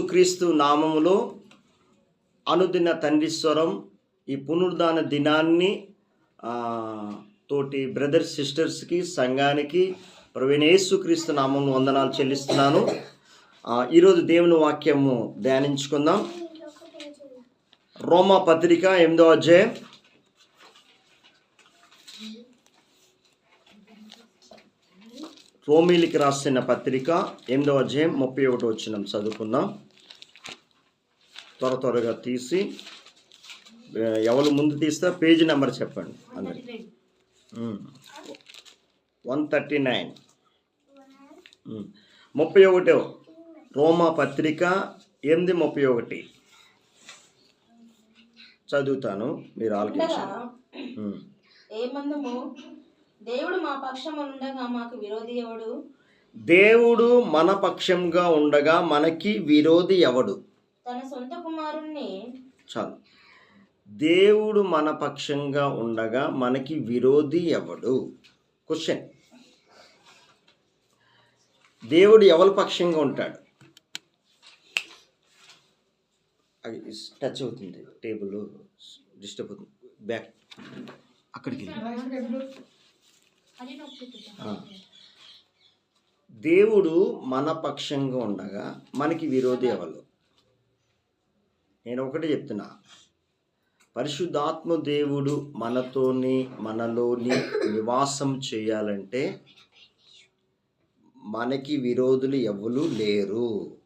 క్రీస్తు నామములో అనుదిన తండ్రి స్వరం ఈ పునరుద్ధాన దినాన్ని తోటి బ్రదర్స్ సిస్టర్స్కి సంఘానికి ప్రవీణ నామంలో వందనాలు చెల్లిస్తున్నాను. ఈరోజు దేవుని వాక్యము ధ్యానించుకుందాం. రోమా పత్రిక ఎనిమిదో అధ్యాయం. రోమిలికి రాసిన పత్రిక ఎనిమిదో అధ్యాయం ముప్పై ఒకటి వచ్చినాం చదువుకుందాం. త్వర త్వరగా తీసి ఎవరు ముందు తీస్తే పేజీ నెంబర్ చెప్పండి అందరికి. One thirty nine. ముప్పై ఒకటో రోమా పత్రిక ఎనిమిది ముప్పై ఒకటి. చదువుతాను మీరు. ఏమందుము దేవుడు మా ఉండగా మాకు విరోధి ఎవడు? దేవుడు మన పక్షంగా ఉండగా మనకి విరోధి ఎవడు? తన సొంత కుమారుణ్ణి చాలు. దేవుడు మన పక్షంగా ఉండగా మనకి విరోధి ఎవడు? క్వశ్చన్ దేవుడు ఎవరి పక్షంగా ఉంటాడు? అది టచ్ అవుతుంది. టేబుల్ డిస్టర్బ్ అవుతుంది. బ్యాక్ అక్కడికి. దేవుడు మన పక్షంగా ఉండగా మనకి విరోధి ఎవరు? నేను ఒకటి చెప్తున్నా. పరిశుద్ధాత్మ దేవుడు మనతోని మనలోని నివాసం చేయాలంటే మనకి విరోధులు ఎవరు లేరు.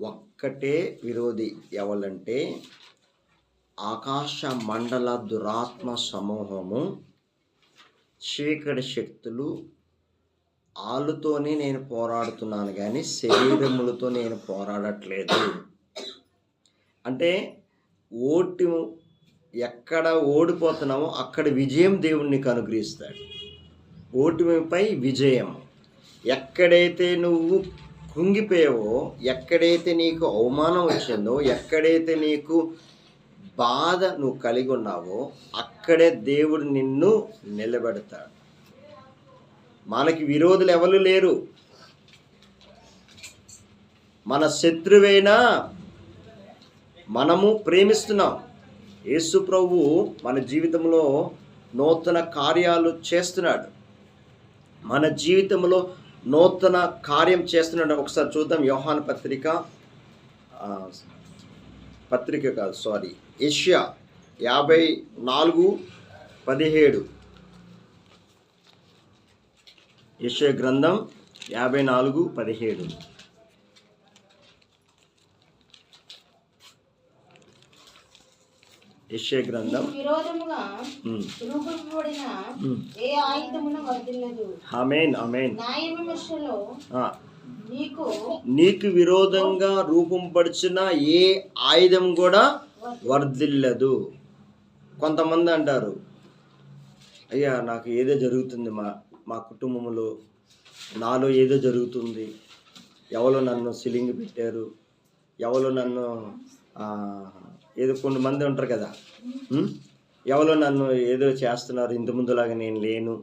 ఒక్కటే విరోధి ఎవరంటే ఆకాశ మండల దురాత్మ సమూహము చీకటి శక్తులు ఆళ్ళతోనే నేను పోరాడుతున్నాను కానీ శరీరములతో నేను పోరాడట్లేదు. అంటే ఓటు ఎక్కడ ఓడిపోతున్నామో అక్కడ విజయం దేవుడు నీకు అనుగ్రహిస్తాడు ఓటమిపై విజయం. ఎక్కడైతే నువ్వు కృంగిపోయావో ఎక్కడైతే నీకు అవమానం వచ్చిందో ఎక్కడైతే నీకు బాధ నువ్వు కలిగి ఉన్నావో అక్కడే దేవుడు నిన్ను నిలబెడతాడు. మనకి విరోధులు ఎవరు లేరు. మన శత్రువైనా మనము ప్రేమిస్తున్నాం. యేసు ప్రభు మన జీవితంలో నూతన కార్యాలు చేస్తున్నాడు. మన జీవితంలో నూతన కార్యం చేస్తున్నాడు. ఒకసారి చూద్దాం యోహాన్ పత్రిక పత్రిక కాదు సారీ ఏషియా యాభై నాలుగు పదిహేడు. యెషయా గ్రంథం యాభై నాలుగు పదిహేడు. న్యాయ విమర్శలో ఆ, నీకు నీకు విరోధంగా రూపంపడిచిన ఏ ఆయుధం కూడా వర్ధిల్లదు కొంతమంది అంటారు అయ్యా నాకు ఏదో జరుగుతుంది మా మా కుటుంబంలో నాలో ఏదో జరుగుతుంది. ఎవరో నన్ను సిలింగ్ పెట్టారు. ఎవరో నన్ను ఏదో ఏదో కొంతమంది ఉంటారు కదా. ఎవరో నన్ను ఏదో చేస్తున్నారు ఇంత ముందులాగా నేను లేను.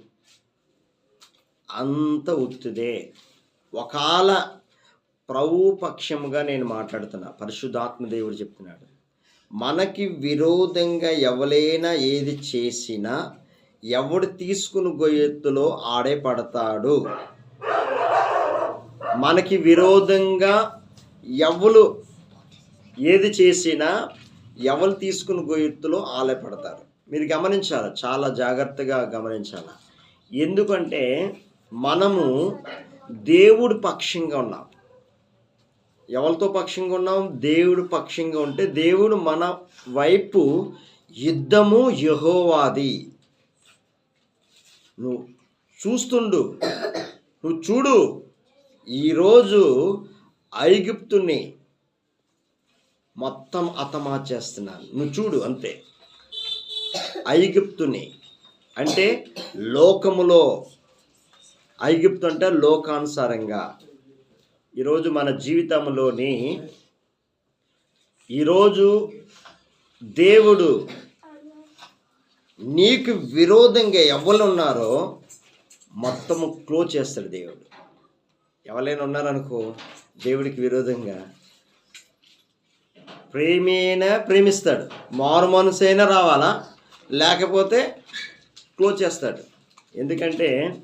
అంత ఉత్తుదే ఒకవేళ ప్రభు పక్షముగా నేను మాట్లాడుతున్నా పరిశుద్ధాత్మ దేవుడు చెప్తున్నాడు మనకి విరోధంగా ఎవరైనా ఏది చేసినా ఎవడు తీసుకుని గొయ్యెత్తులో ఆడే పడతాడు. మనకి విరోధంగా ఎవరు ఏది చేసినా ఎవరు తీసుకుని గొయ్యెత్తులో ఆలయపడతారు మీరు గమనించాలి? చాలా జాగ్రత్తగా గమనించాలి? ఎందుకంటే మనము దేవుడు పక్షంగా ఉన్నాం. ఎవరితో పక్షంగా ఉన్నాం? దేవుడు పక్షంగా ఉంటే దేవుడు మన వైపు యుద్ధము యహోవాది. నువ్వు చూస్తుండు. నువ్వు చూడు. ఈరోజు ఐగుప్తుని మొత్తం అతమార్చేస్తున్నాను. నువ్వు చూడు అంతే. ఐగుప్తుని అంటే లోకములో ఐగుప్తు అంటే లోకానుసారంగా ఈరోజు మన జీవితంలోని ఈరోజు దేవుడు నీకు విరోధంగా ఎవరు ఉన్నారో మొత్తము క్లోజ్ చేస్తాడు దేవుడు. ఎవరైనా ఉన్నారనుకో దేవుడికి విరోధంగా ప్రేమైనా ప్రేమిస్తాడు. మారు మనసైనా రావాలా? లేకపోతే క్లోజ్ చేస్తాడు. ఎందుకంటే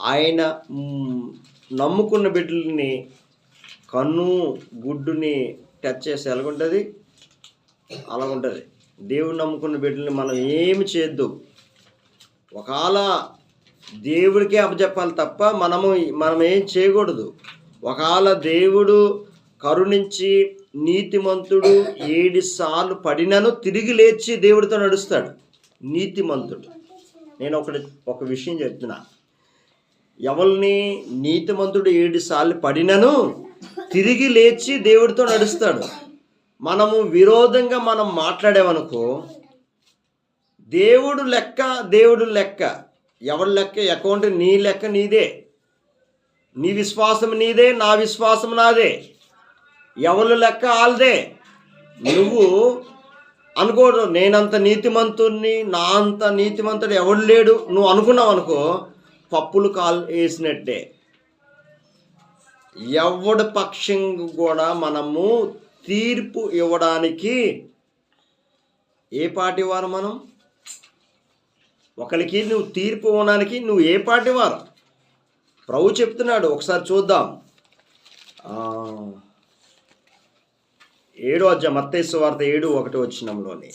ఆయన నమ్ముకున్న బిడ్డల్ని కన్ను గుడ్డుని టచ్ చేసి ఎలాగుంటుంది? అలాగుంటుంది. దేవుడు నమ్ముకున్న బిడ్డల్ని మనం ఏమి చేయొద్దు. ఒకవేళ దేవుడికే అప్పచెప్పాలి తప్ప మనము మనం ఏం చేయకూడదు. ఒకవేళ దేవుడు కరుణించి నీతిమంతుడు ఏడు సార్లు పడినను తిరిగి లేచి దేవుడితో నడుస్తాడు. నీతిమంతుడు. నేను ఒకటి ఒక విషయం చెప్తున్నా. ఎవరిని నీతిమంతుడు ఏడు సార్లు పడినను తిరిగి లేచి దేవుడితో నడుస్తాడు. మనము విరోధంగా మనం మాట్లాడామనుకో దేవుడు లెక్క దేవుడు లెక్క. ఎవరి లెక్క? అకౌంట్ నీ లెక్క నీదే. నీ విశ్వాసం నీదే నా విశ్వాసం నాదే. ఎవరు లెక్క వాళ్ళదే నువ్వు అనుకోడు నేనంత నీతిమంతుణ్ణి నా అంత నీతిమంతుడు ఎవడు లేడు. నువ్వు అనుకున్నావు అనుకో పప్పులు కాల్ వేసినట్టే. ఎవడి పక్షం కూడా మనము తీర్పు ఇవ్వడానికి ఏ పార్టీ వారు మనం? ఒకరికి నువ్వు తీర్పు ఇవ్వడానికి నువ్వు ఏ పార్టీ వారు? ప్రభు చెప్తున్నాడు ఒకసారి చూద్దాం. ఏడో అధ్యాయం మత్తేసు వార్త ఏడు ఒకటి వచ్చినంలోని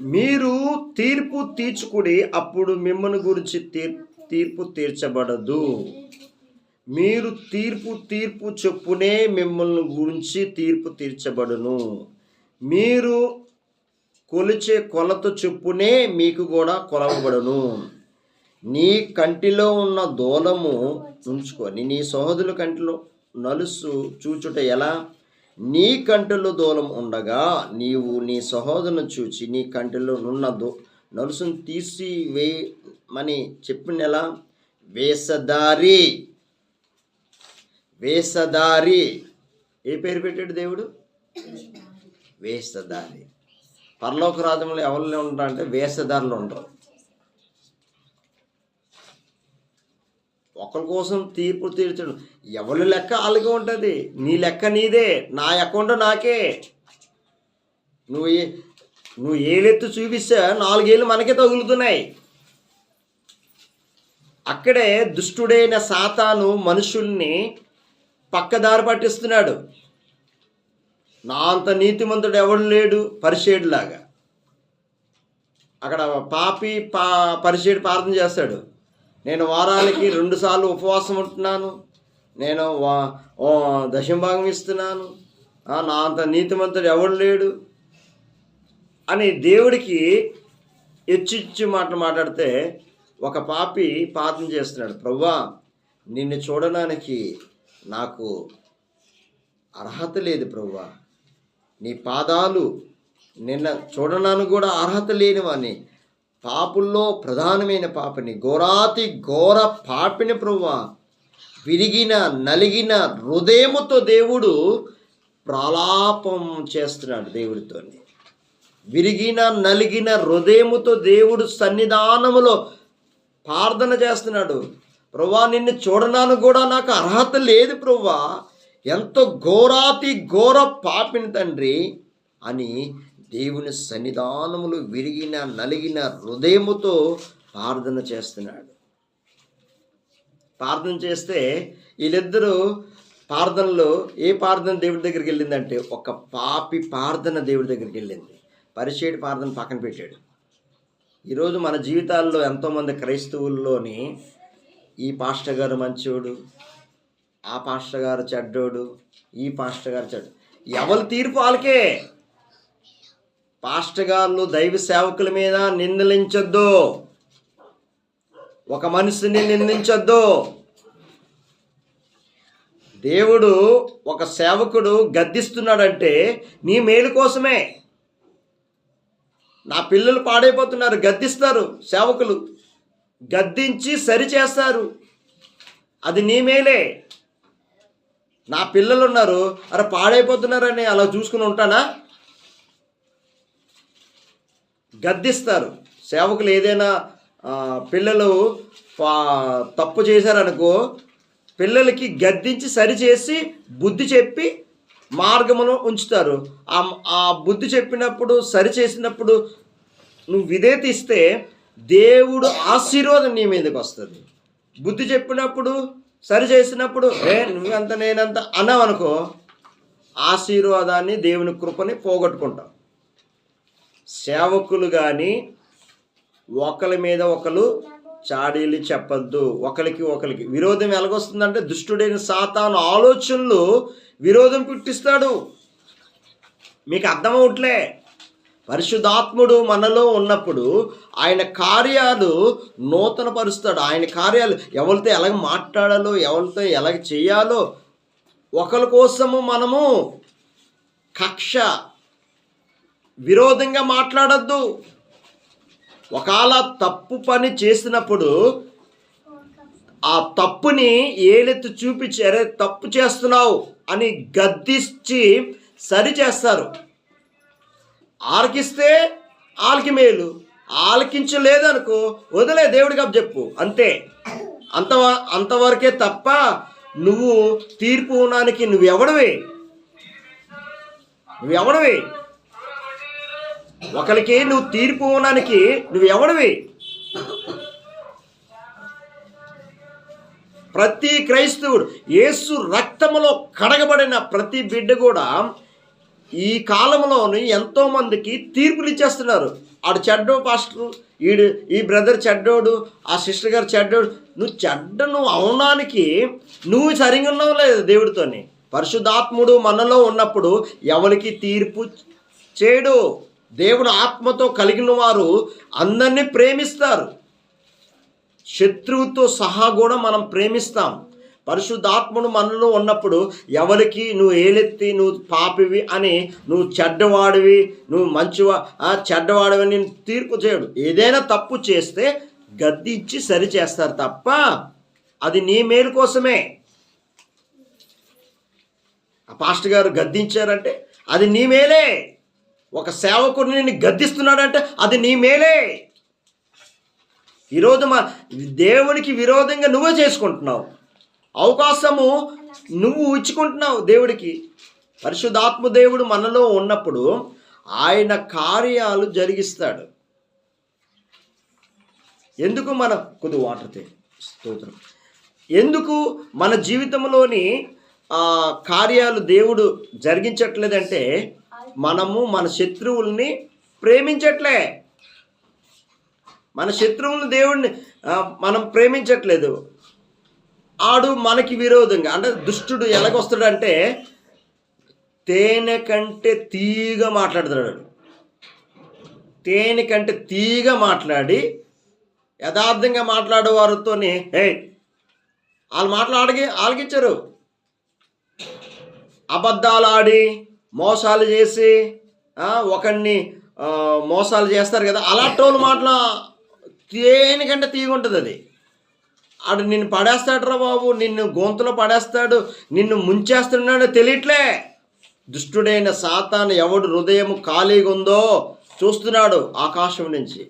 మీరు తీర్పు తీర్చుకుడి అప్పుడు మిమ్మల్ని గురించి తీర్పు తీర్చబడదు. మీరు తీర్పు తీర్పు చెప్పునే మిమ్మల్ని గురించి తీర్పు తీర్చబడును. మీరు కొలిచే కొలత చెప్పునే మీకు కూడా కొలవబడును. నీ కంటిలో ఉన్న దూలము ఉంచుకొని నీ సహోదరుల కంటిలో నలుసు చూచుట ఎలా? నీ కంటిలో దూలం ఉండగా నీవు నీ సహోదరుని చూచి నీ కంటిలో నున్న దో నలుసును తీసి వేయమని చెప్పిన ఎలా? వేసదారి వేసదారి ఏ పేరు పెట్టాడు దేవుడు? వేసదారి పరలోక రాజ్యంలో ఎవరు ఉంటారు అంటే వేసదారులు ఉండరు ఒకరి కోసం తీర్పు తీర్చడం. ఎవరి లెక్క అలాగే ఉంటుంది? నీ లెక్క నీదే. నా అకౌంట్ నాకే. నువ్వు ఏ నువ్వు ఏలెత్తి చూపిస్తే నాలుగేళ్ళు మనకే తగులుతున్నాయి. అక్కడే దుష్టుడైన సాతాను మనుషుల్ని పక్కదారి పట్టిస్తున్నాడు. నా అంత నీతిమంతుడు ఎవడు లేడు? పరిషేడులాగా. అక్కడ పాపి పా పరిషేడు ప్రార్థన చేస్తాడు. నేను వారానికి రెండు సార్లు ఉపవాసం ఉంటున్నాను. నేను వా దశంభాగం ఇస్తున్నాను. నా అంత నీతిమంతుడు ఎవడు లేడు? అని దేవుడికి హెచ్చిచ్చి మాట మాట్లాడితే ఒక పాపి పాపం చేస్తున్నాడు. ప్రవ్వా నిన్ను చూడడానికి నాకు అర్హత లేదు ప్రవ్వా. నీ పాదాలు నిన్న చూడడానికి కూడా అర్హత లేనివాని పాపుల్లో ప్రధానమైన పాపిని ఘోరాతి ఘోర పాపిని ప్రవ్వా విరిగిన నలిగిన హృదయముతో దేవుడు ప్రలాపం చేస్తున్నాడు దేవుడితోని. విరిగిన నలిగిన హృదయముతో దేవుడు సన్నిధానములో ప్రార్థన చేస్తున్నాడు. ప్రభా నిన్ను చూడనాను కూడా నాకు అర్హత లేదు ప్రభా ఎంతో ఘోరాతి ఘోర పాపిని తండ్రి అని దేవుని సన్నిధానములు విరిగిన నలిగిన హృదయముతో ప్రార్థన చేస్తున్నాడు. ప్రార్థన చేస్తే వీళ్ళిద్దరూ ప్రార్థనలో ఏ ప్రార్థన దేవుడి దగ్గరికి వెళ్ళిందంటే ఒక పాపి ప్రార్థన దేవుడి దగ్గరికి వెళ్ళింది. పరిచయుడి ప్రార్థన పక్కన పెట్టాడు. ఈరోజు మన జీవితాల్లో ఎంతోమంది క్రైస్తవుల్లోని ఈ పాస్టర్ గారు మంచోడు ఆ పాస్టర్ గారు చెడ్డోడు ఈ పాస్టర్ గారు చెడ్డు ఎవరి తీర్పు వాళ్ళకే? పాస్టర్ గారు దైవ సేవకుల మీద నిందలించొద్దు. ఒక మనిషిని నిందించొద్దు. దేవుడు ఒక సేవకుడు గద్దిస్తున్నాడంటే నీ మేలు కోసమే. నా పిల్లలు పాడైపోతున్నారు గద్దిస్తారు సేవకులు. గద్దించి సరి చేస్తారు. అది నీ మేలే. నా పిల్లలు ఉన్నారు అరే పాడైపోతున్నారని అలా చూసుకుని ఉంటానా? గద్దిస్తారు. సేవకులు ఏదైనా పిల్లలు తప్పు చేశారనుకో పిల్లలకి గద్దించి సరిచేసి బుద్ధి చెప్పి మార్గమును ఉంచుతారు. ఆ బుద్ధి చెప్పినప్పుడు సరి చేసినప్పుడు నువ్వు విధేత ఇస్తే దేవుడు ఆశీర్వాదం నీ మీదకి వస్తుంది. బుద్ధి చెప్పినప్పుడు సరి చేసినప్పుడు ఏ నువ్వంత నేనంత అన్నావనుకో ఆశీర్వాదాన్ని దేవుని కృపని పోగొట్టుకుంటావు. సేవకులు కానీ ఒకరి మీద ఒకరు చాడీలు చెప్పద్దు. ఒకరికి ఒకరికి విరోధం ఎలాగొస్తుందంటే దుష్టుడైన సాతాను ఆలోచనలు విరోధం పుట్టిస్తాడు. మీకు అర్థమవుట్లే పరిశుద్ధాత్ముడు మనలో ఉన్నప్పుడు ఆయన కార్యాలు నూతన పరుస్తాడు ఆయన కార్యాలు ఎవరితో ఎలాగ మాట్లాడాలో ఎవరితో ఎలాగ చేయాలో ఒకరి కోసము మనము కక్ష విరోధంగా మాట్లాడద్దు. ఒకవేళ తప్పు పని చేసినప్పుడు ఆ తప్పుని ఏలెత్తి చూపించి అరే తప్పు చేస్తున్నావు అని గద్దించి సరి చేస్తారు. ఆలకిస్తే ఆలకి మేలు. ఆలకించలేదనుకో వదిలే దేవుడికి అప్పు చెప్పు. అంతే. అంత అంతవరకే తప్ప నువ్వు తీర్పు ఉన్నానికి నువ్వెవడవే? నువ్వెవడవే? ఒకరికి నువ్వు తీర్పు ఇవ్వడానికి నువ్వు ఎవడివి? ప్రతి క్రైస్తవుడు యేసు రక్తములో కడగబడిన ప్రతి బిడ్డ కూడా ఈ కాలంలోని ఎంతో మందికి తీర్పులు ఇచ్చేస్తున్నారు. ఆడు చెడ్డో పాస్టర్ ఈడు ఈ బ్రదర్ చెడ్డోడు ఆ సిస్టర్ గారు చెడ్డోడు. నువ్వు చెడ్డ నువ్వు అవడానికి నువ్వు సరిగా ఉన్నావు లేదు దేవుడితోని. పరిశుద్ధాత్ముడు మనలో ఉన్నప్పుడు ఎవరికి తీర్పు చేయడు. దేవుడు ఆత్మతో కలిగిన వారు అందరినీ ప్రేమిస్తారు. శత్రువుతో సహా కూడా మనం ప్రేమిస్తాం. పరిశుద్ధాత్మను మనలో ఉన్నప్పుడు ఎవరికి నువ్వు ఏలెత్తి నువ్వు పాపివి అని నువ్వు చెడ్డవాడివి నువ్వు మంచివా ఆ, చెడ్డవాడివి అని తీర్పు చేయడు. ఏదైనా తప్పు చేస్తే గద్దించి సరి చేస్తారు తప్ప అది నీ మేలు కోసమే. ఆ పాస్టర్ గారు గద్దించారంటే అది నీ మేలే. ఒక సేవకుడిని నిన్ను గద్దిస్తున్నాడంటే అది నీ మేలే. ఈరోజు మా దేవునికి విరోధంగా నువ్వే చేసుకుంటున్నావు. అవకాశము నువ్వు ఇచ్చుకుంటున్నావు దేవుడికి. పరిశుద్ధాత్మ దేవుడు మనలో ఉన్నప్పుడు ఆయన కార్యాలు జరిగిస్తాడు. ఎందుకు మన కొద్ది వాటర్ స్తోత్రం. ఎందుకు మన జీవితంలోని కార్యాలు దేవుడు జరిగించట్లేదంటే మనము మన శత్రువుల్ని ప్రేమించట్లే. మన శత్రువులను దేవుణ్ణి మనం ప్రేమించట్లేదు. ఆడు మనకి విరోధంగా అంటే దుష్టుడు ఎలాగొస్తాడంటే తేనె కంటే తీగ మాట్లాడుతున్నాడు. తేనె కంటే తీగ మాట్లాడి యథార్థంగా మాట్లాడేవారితోనే హే వాళ్ళు మాట్లాడి ఆలకించరు అబద్ధాలు ఆడి మోసాలు చేసి ఒకరిని మోసాలు చేస్తారు కదా అలాంటి వాళ్ళు మాటలు దేనికంటే తీగుంటుంది అది. ఆడు నిన్ను పడేస్తాడురా బాబు నిన్ను గొంతులో పడేస్తాడు నిన్ను ముంచేస్తున్నాడు తెలియట్లే. దుష్టుడైన సాతాను ఎవడు హృదయం ఖాళీగా ఉందో చూస్తున్నాడు ఆకాశం నుంచి.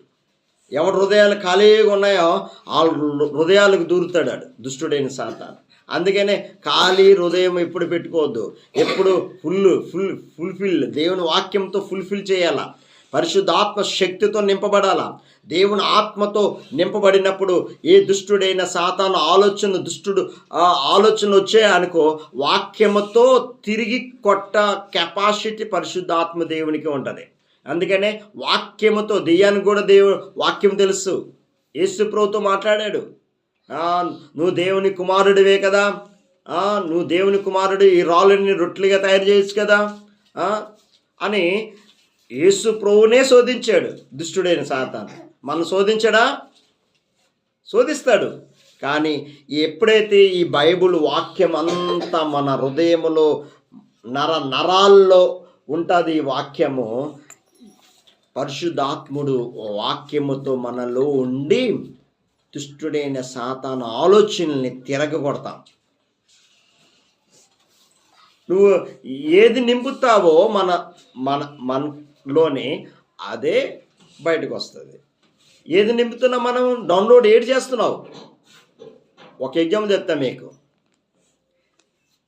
ఎవడు హృదయాలు ఖాళీగా ఉన్నాయో వాళ్ళ హృదయాలకు దూరుతాడు దుష్టుడైన సాతాను. అందుకనే ఖాళీ హృదయం ఎప్పుడు పెట్టుకోవద్దు. ఎప్పుడు ఫుల్ ఫుల్ ఫుల్ఫిల్ దేవుని వాక్యంతో ఫుల్ఫిల్ చేయాలా? పరిశుద్ధాత్మ శక్తితో నింపబడాలా? దేవుని ఆత్మతో నింపబడినప్పుడు ఏ దుష్టుడైన సాతాను ఆలోచన దుష్టుడు ఆలోచన వచ్చే అనుకో వాక్యముతో తిరిగి కొట్ట కెపాసిటీ పరిశుద్ధాత్మ దేవునికి ఉంటుంది. అందుకనే వాక్యముతో దెయ్యానికి కూడా దేవుడు వాక్యం తెలుసు. యేసు ప్రభుతో మాట్లాడాడు. నువ్వు దేవుని కుమారుడివే కదా. నువ్వు దేవుని కుమారుడు ఈ రాళ్ళని రొట్టెలుగా తయారు చేయొచ్చు కదా. అని యేసు ప్రభునే శోధించాడు. దుష్టుడైన సాతాను. మనం శోధించడా? శోధిస్తాడు. కానీ ఎప్పుడైతే ఈ బైబుల్ వాక్యం అంతా మన హృదయములో నర నరాల్లో ఉంటుంది ఈ వాక్యము పరిశుద్ధాత్ముడు వాక్యముతో మనలో ఉండి దుష్టుడైన సాతాను ఆలోచనల్ని తిరగగొడతాం. నువ్వు ఏది నింపుతావో మన మన మనలోనే అదే బయటకు వస్తుంది ఏది నింపుతున్నా మనం డౌన్లోడ్ ఏది చేస్తున్నావు? ఒక ఎగ్జామ్ చెప్తా మీకు.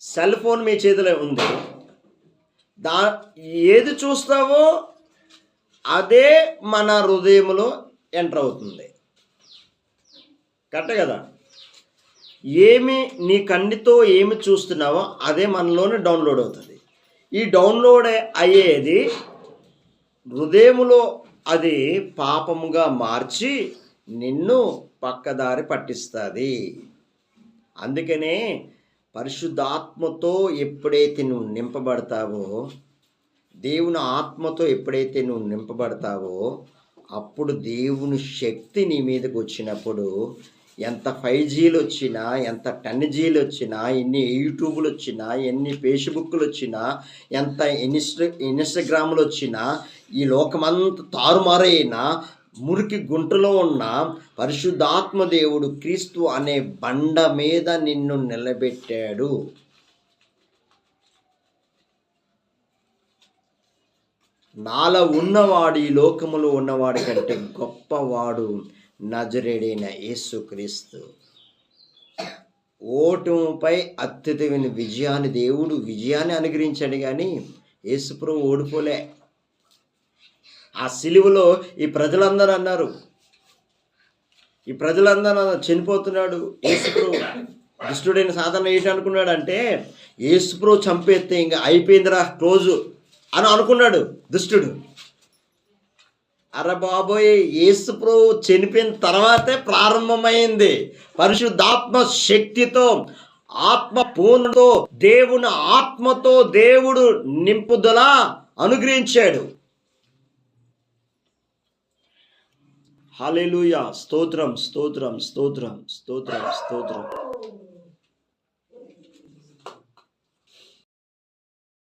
సెల్ ఫోన్ మీ చేతిలో ఉంది. దా ఏది చూస్తావో అదే మన హృదయంలో ఎంటర్ అవుతుంది. కరెక్ట్ కదా? ఏమి నీ కన్నితో ఏమి చూస్తున్నావో అదే మనలోనే డౌన్లోడ్ అవుతుంది. ఈ డౌన్లోడ్ అయ్యేది హృదయములో అది పాపముగా మార్చి నిన్ను పక్కదారి పట్టిస్తుంది. అందుకనే పరిశుద్ధాత్మతో ఎప్పుడైతే నువ్వు నింపబడతావో దేవుని ఆత్మతో ఎప్పుడైతే నువ్వు నింపబడతావో అప్పుడు దేవుని శక్తి నీ మీదకి వచ్చినప్పుడు ఎంత ఫైవ్ జీలు వచ్చినా ఎంత టెన్ జీలు వచ్చినా ఎన్ని యూట్యూబ్లు వచ్చినా ఎన్ని ఫేస్బుక్లు వచ్చినా ఎంత ఇన్స్టా ఇన్స్టాగ్రామ్లు వచ్చినా ఈ లోకమంతా తారుమారైనా మురికి గుంటలో ఉన్న పరిశుద్ధాత్మ దేవుడు క్రీస్తు అనే బండ మీద నిన్ను నిలబెట్టాడు. నాలో ఉన్నవాడు ఈ లోకములో ఉన్నవాడి కంటే గొప్పవాడు నజరేడైన యేసుక్రీస్తు ఓటమిపై అత్యుతమైన విజయాన్ని దేవుడు విజయాన్ని అనుగ్రహించాడు కానీ యేసుప్రభు ఓడిపోలే. ఆ సిలువలో ఈ ప్రజలందరూ అన్నారు ఈ ప్రజలందరూ చనిపోతున్నాడు యేసుప్రభు దుష్టుడైన సాధన ఏంటి అనుకున్నాడు అంటే యేసుప్రభు చంపేస్తే ఇంకా అయిపోయిందిరా క్లోజు అని అనుకున్నాడు దుష్టుడు. అరే బాబోయ్ యేసు ప్రభు చనిపోయిన తర్వాతే ప్రారంభమైంది. పరిశుద్ధాత్మ శక్తితో ఆత్మ పూర్ణతో దేవుని ఆత్మతో దేవుడు నింపుదల అనుగ్రహించాడు. హల్లెలూయా. స్తోత్రం స్తోత్రం స్తోత్రం స్తోత్రం స్తోత్రం.